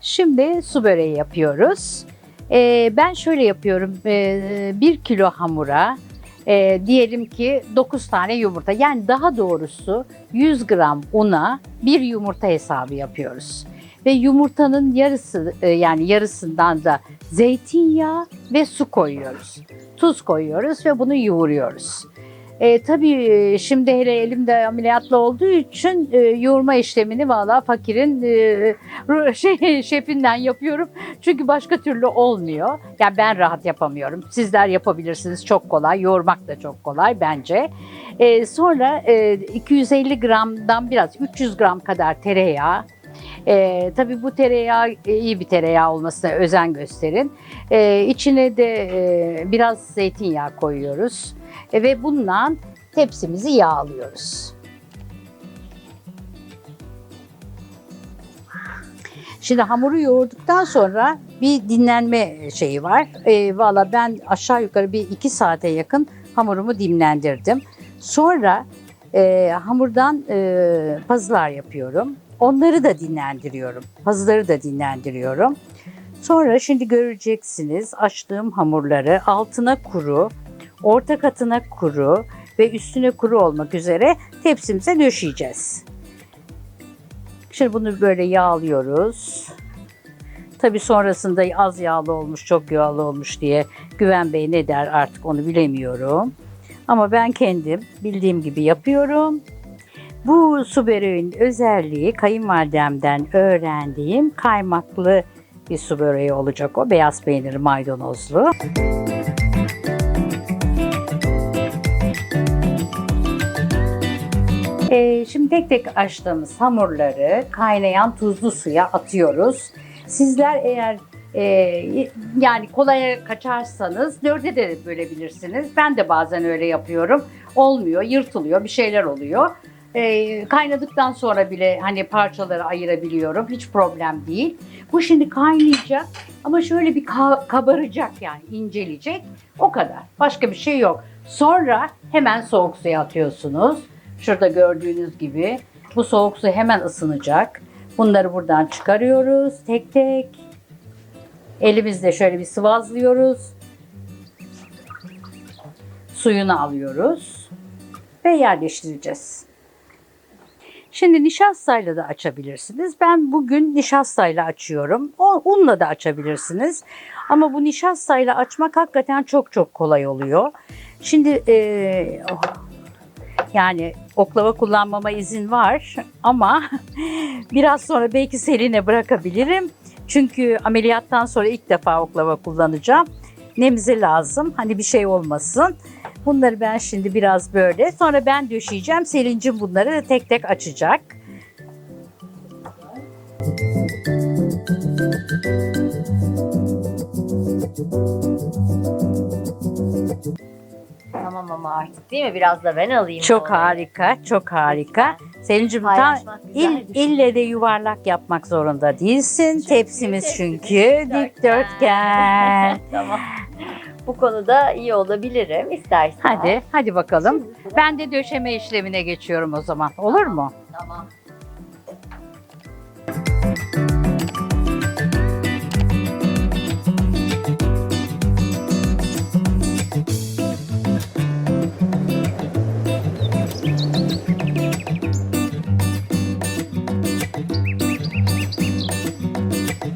Şimdi su böreği yapıyoruz. Ee, ben şöyle yapıyorum. Ee, 1 kilo hamura e, diyelim ki 9 tane yumurta. Yani daha doğrusu 100 gram una bir yumurta hesabı yapıyoruz. Ve yumurtanın yarısı e, yani yarısından da zeytinyağı ve su koyuyoruz. Tuz koyuyoruz ve bunu yoğuruyoruz. E, tabii e, şimdi hele elimde ameliyatlı olduğu için e, yoğurma işlemini valla fakirin e, şey, şefinden yapıyorum. Çünkü başka türlü olmuyor. Yani ben rahat yapamıyorum. Sizler yapabilirsiniz. Çok kolay. Yoğurmak da çok kolay bence. E, sonra e, 250 gramdan biraz 300 gram kadar tereyağı. E, tabii bu tereyağı e, iyi bir tereyağı olmasına özen gösterin. E, içine de e, biraz zeytinyağı koyuyoruz. E, ve bundan tepsimizi yağlıyoruz. Şimdi hamuru yoğurduktan sonra bir dinlenme şeyi var. E, Valla ben aşağı yukarı bir iki saate yakın hamurumu dinlendirdim. Sonra e, hamurdan e, pazılar yapıyorum. Onları da dinlendiriyorum. Pazıları da dinlendiriyorum. Sonra şimdi göreceksiniz açtığım hamurları altına kuru, orta katına kuru ve üstüne kuru olmak üzere tepsimize döşeyeceğiz. Şimdi bunu böyle yağlıyoruz. Tabii sonrasında az yağlı olmuş, çok yağlı olmuş diye Güven Bey ne der artık onu bilemiyorum. Ama ben kendim bildiğim gibi yapıyorum. Bu su böreğin özelliği kayınvalidemden öğrendiğim kaymaklı bir su böreği olacak o. Beyaz peyniri maydanozlu. Ee, şimdi tek tek açtığımız hamurları kaynayan tuzlu suya atıyoruz. Sizler eğer e, yani kolaya kaçarsanız dörde de bölebilirsiniz. Ben de bazen öyle yapıyorum. Olmuyor, yırtılıyor, bir şeyler oluyor. E, kaynadıktan sonra bile hani parçaları ayırabiliyorum. Hiç problem değil. Bu şimdi kaynayacak ama şöyle bir ka- kabaracak yani inceleyecek. O kadar. Başka bir şey yok. Sonra hemen soğuk suya atıyorsunuz. Şurada gördüğünüz gibi bu soğuk su hemen ısınacak. Bunları buradan çıkarıyoruz tek tek. Elimizle şöyle bir sıvazlıyoruz. Suyunu alıyoruz ve yerleştireceğiz. Şimdi nişastayla da açabilirsiniz. Ben bugün nişastayla açıyorum. Unla da açabilirsiniz. Ama bu nişastayla açmak hakikaten çok çok kolay oluyor. Şimdi eee, oh, yani oklava kullanmama izin var ama biraz sonra belki Selin'e bırakabilirim. Çünkü ameliyattan sonra ilk defa oklava kullanacağım. Nemize lazım. Hani bir şey olmasın. Bunları ben şimdi biraz böyle. Sonra ben döşeyeceğim. Selin'cim bunları tek tek açacak. Tamam ama artık değil mi? Biraz da ben alayım. Çok olayı. harika, çok harika. Selin'cim ta, Paylaşmak güzel il, şey. ille de yuvarlak yapmak zorunda değilsin. Tepsimiz çünkü dikdörtgen. tamam. Bu konuda iyi olabilirim istersen. Hadi, hadi bakalım. Ben de döşeme işlemine geçiyorum o zaman. Olur mu? Tamam.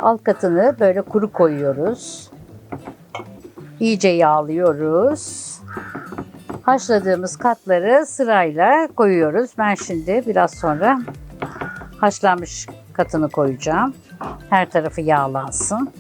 Alt katını böyle kuru koyuyoruz. İyice yağlıyoruz. Haşladığımız katları sırayla koyuyoruz. Ben şimdi biraz sonra haşlanmış katını koyacağım. Her tarafı yağlansın.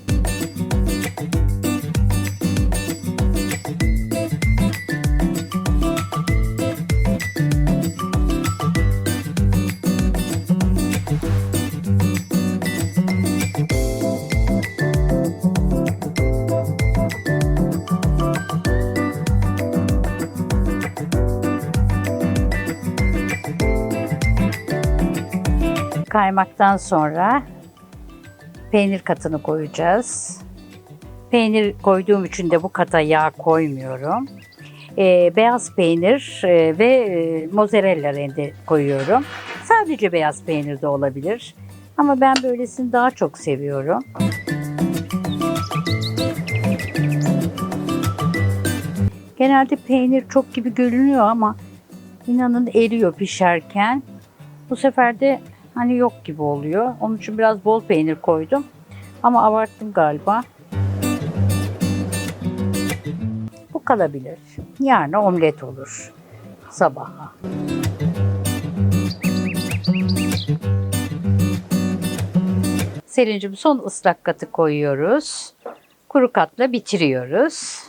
Kaymaktan sonra peynir katını koyacağız. Peynir koyduğum için de bu kata yağ koymuyorum. Ee, beyaz peynir e, ve e, mozzarella rende koyuyorum. Sadece beyaz peynir de olabilir. Ama ben böylesini daha çok seviyorum. Genelde peynir çok gibi görünüyor ama inanın eriyor pişerken. Bu sefer de hani yok gibi oluyor. Onun için biraz bol peynir koydum. Ama abarttım galiba. Bu kalabilir. Yarın omlet olur sabaha. Selin'cim son ıslak katı koyuyoruz. Kuru katla bitiriyoruz.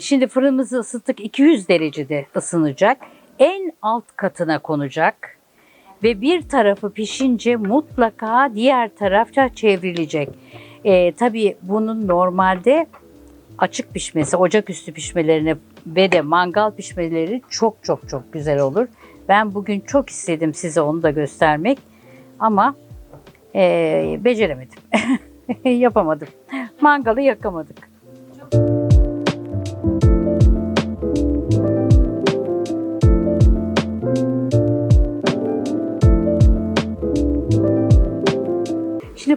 Şimdi fırınımızı ısıttık 200 derecede ısınacak. En alt katına konacak ve bir tarafı pişince mutlaka diğer tarafça çevrilecek. Ee, tabii bunun normalde açık pişmesi, ocaküstü pişmelerine ve de mangal pişmeleri çok çok çok güzel olur. Ben bugün çok istedim size onu da göstermek ama ee, beceremedim. Yapamadım. Mangalı yakamadık.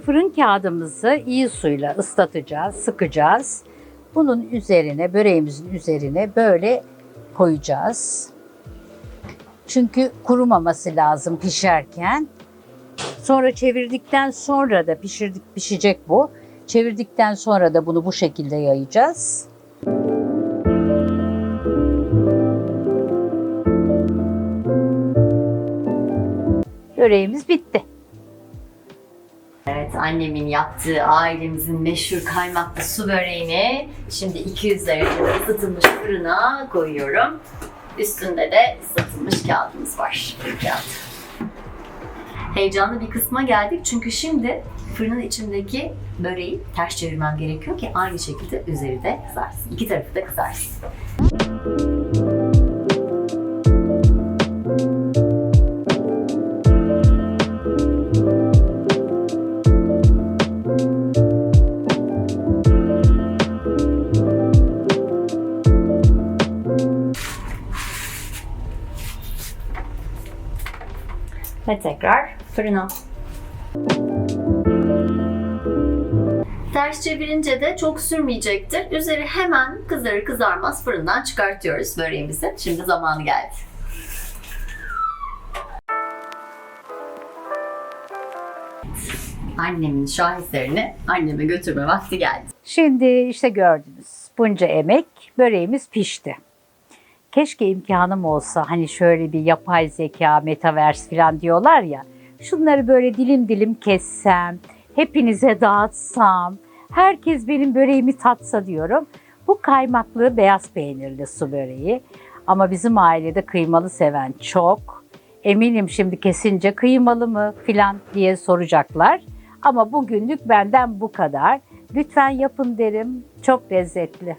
Fırın kağıdımızı iyi suyla ıslatacağız, sıkacağız. Bunun üzerine, böreğimizin üzerine böyle koyacağız. Çünkü kurumaması lazım pişerken. Sonra çevirdikten sonra da pişirdik pişecek bu. Çevirdikten sonra da bunu bu şekilde yayacağız. Böreğimiz bitti. Evet annemin yaptığı ailemizin meşhur kaymaklı su böreğini şimdi 200 derecede ısıtılmış fırına koyuyorum. Üstünde de ısıtılmış kağıdımız var. Kağıt. Heyecanlı bir kısma geldik çünkü şimdi fırının içindeki böreği ters çevirmem gerekiyor ki aynı şekilde üzeri de kızarsın. İki tarafı da kızarsın. Tekrar fırına. Ters çevirince de çok sürmeyecektir. Üzeri hemen kızarır kızarmaz fırından çıkartıyoruz böreğimizi. Şimdi zamanı geldi. Annemin şaheserini anneme götürme vakti geldi. Şimdi işte gördünüz bunca emek böreğimiz pişti. Keşke imkanım olsa hani şöyle bir yapay zeka, metaverse falan diyorlar ya. Şunları böyle dilim dilim kessem, hepinize dağıtsam, herkes benim böreğimi tatsa diyorum. Bu kaymaklı beyaz peynirli su böreği. Ama bizim ailede kıymalı seven çok. Eminim şimdi kesince kıymalı mı filan diye soracaklar. Ama bugünlük benden bu kadar. Lütfen yapın derim. Çok lezzetli.